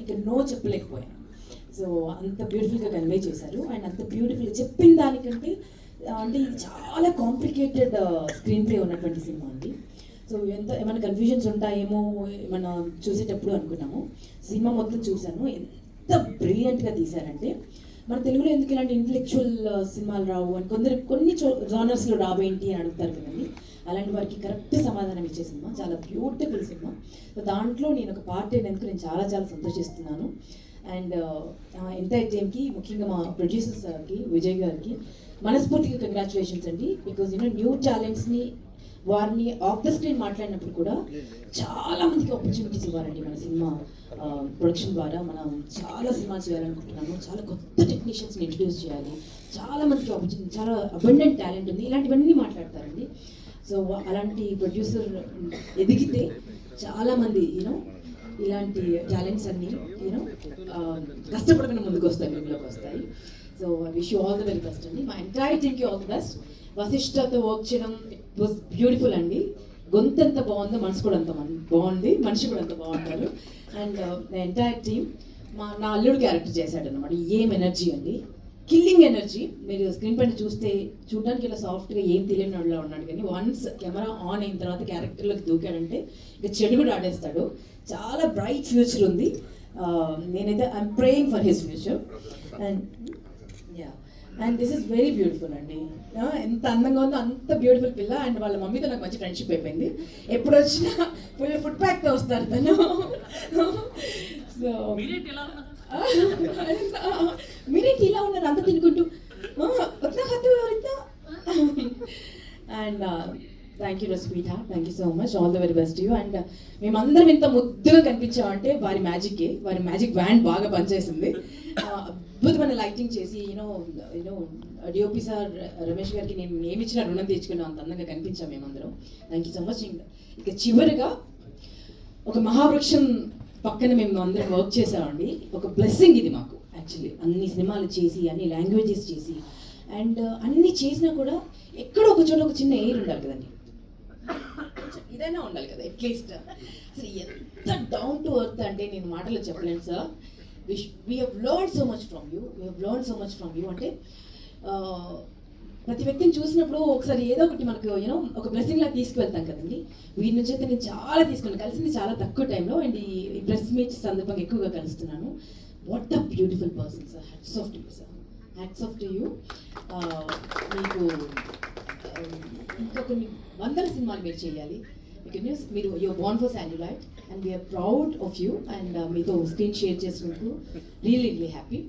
ఇక no చెప్పలేకపోయాను. So అంత బ్యూటిఫుల్గా కన్వే చేశారు. అండ్ అంత బ్యూటిఫుల్ చెప్పిన దానికంటే అంటే ఇది చాలా కాంప్లికేటెడ్ స్క్రీన్ ప్లే ఉన్నటువంటి సినిమా అండి. సో ఎంత ఏమైనా కన్ఫ్యూజన్స్ ఉంటాయేమో ఏమైనా చూసేటప్పుడు అనుకున్నాము. సినిమా మొత్తం చూశాను. ఎంత బ్రిలియంట్గా తీశారంటే మన తెలుగులో ఎందుకు ఇలాంటి ఇంటలెక్చువల్ uh, సినిమాలు రావు అని కొందరు కొన్ని జానర్స్లో రావేంటి అని అడుగుతారు కదండి. అలాంటి వారికి కరెక్ట్ సమాధానం ఇచ్చే సినిమా చాలా బ్యూటిఫుల్ సినిమా. సో దాంట్లో నేను ఒక పార్ట్ అయినందుకు నేను చాలా చాలా సంతోషిస్తున్నాను. అండ్ uh, ఎంటైర్ టీమ్కి ముఖ్యంగా మా ప్రొడ్యూసర్ సార్కి విజయ్ గారికి మనస్ఫూర్తిగా కంగ్రాచులేషన్స్ అండి. బికాజ్ యూనో న్యూ టాలెంట్స్ని వారిని ఆఫ్ ద స్క్రీన్ మాట్లాడినప్పుడు కూడా చాలా మందికి ఆపర్చునిటీస్ ఇవ్వాలండి మన సినిమా ప్రొడక్షన్ ద్వారా. మనం చాలా సినిమా చేయాలనుకుంటున్నాము. చాలా కొత్త టెక్నీషియన్స్ని ఇంట్రడ్యూస్ చేయాలి. చాలా మందికి ఆపర్చునిటీ చాలా అబండెంట్ టాలెంట్ ఉంది. ఇలాంటివన్నీ మాట్లాడతారండి. సో అలాంటి ప్రొడ్యూసర్ ఎదిగితే చాలా మంది యూనో ఇలాంటి టాలెంట్స్ అన్ని యూనో కష్టపడకుండా ముందుకు వస్తాయి ముందులోకి వస్తాయి. So I wish you all the very best అండి. మా ఎంటైర్ టీమ్కి ఆల్ ది బెస్ట్ వశిష్ఠతో వర్క్ చేయడం ఇట్ వాస్ బ్యూటిఫుల్ అండి గొంతు ఎంత బాగుందో మనసు కూడా అంత బాగుంది. మనిషి కూడా అంత బాగుంటారు. అండ్ ఎంటైర్ టీమ్ మా నా అల్లుడు క్యారెక్టర్ చేశాడు అనమాట ఏం ఎనర్జీ అండి కిల్లింగ్ ఎనర్జీ మీరు స్క్రీన్ పైన చూస్తే చూడడానికి ఇలా సాఫ్ట్గా ఏం తెలియని వాళ్ళ ఉన్నాడు. కానీ వన్స్ కెమెరా ఆన్ అయిన తర్వాత క్యారెక్టర్లోకి దూకాడంటే ఇక చెడు కూడా ఆడేస్తాడు. చాలా బ్రైట్ ఫ్యూచర్ ఉంది. Uh, నేనైతే I'm praying for his future and yeah and this is very beautiful అండి. ఎంత అందంగా ఉందో అంత బ్యూటిఫుల్ పిల్ల అండ్ వాళ్ళ మమ్మీతో నాకు మంచి ఫ్రెండ్షిప్ అయిపోయింది. ఎప్పుడు వచ్చినా ఫుల్ ఫుడ్ ప్యాక్తో వస్తారు తను. సో మీరేంటి ఇలా ఉన్నారు? అంత తినుకుంటూ. And thank you sweetheart thank you so much all the very best you and మేమందరం ఇంత ముద్దుగా కనిపించామంటే వారి మ్యాజిక్కే వారి మ్యాజిక్ వ్యాన్ బాగా పనిచేసింది. అద్భుతమైన లైటింగ్ చేసి you know you know DOP sir Ramesh గారికి నేను ఏమి ఇచ్చినా రుణం తెచ్చుకున్నాం అంత అందంగా కనిపించాం మేమందరం థ్యాంక్ యూ సో మచ్ ఇక చివరిగా ఒక మహావృక్షం పక్కన మేము అందరం వర్క్ చేసామండి ఒక బ్లెస్సింగ్ ఇది మాకు యాక్చువల్లీ అన్ని సినిమాలు చేసి అన్ని లాంగ్వేజెస్ చేసి. అండ్ uh, అన్ని చేసినా కూడా ఎక్కడో ఒక చోట ఒక చిన్న ఎయిర్ ఉండాలి కదండి. ఇదైనా ఉండాలి కదా అట్లీస్ట్ అసలు ఎంత డౌన్ టు ఎర్త్ అంటే నేను మాటలు చెప్పలేను sir we have learn so much from you we have learn so much from you అంటే ప్రతి వ్యక్తిని చూసినప్పుడు ఒకసారి ఏదో ఒకటి మనకు యూనో ఒక బ్లెస్సింగ్ లాగా తీసుకువెళ్తాం కదండి. వీరి నుంచి అయితే నేను చాలా తీసుకున్నాను. కలిసింది చాలా తక్కువ టైంలో అండ్ ఈ ప్రెస్ మీట్ సందర్భంగా ఎక్కువగా కలుస్తున్నాను. What a beautiful person sir hats off to you sir hats off to you మీకు ఇంకా కొన్ని వందల సినిమాలు మీరు చేయాలి. బికాస్ మీరు your ban for శాల్యులైట్ and we're proud of you and మీతో స్క్రీన్ షేర్ చేసినందుకు రియలీ రియలీ హ్యాపీ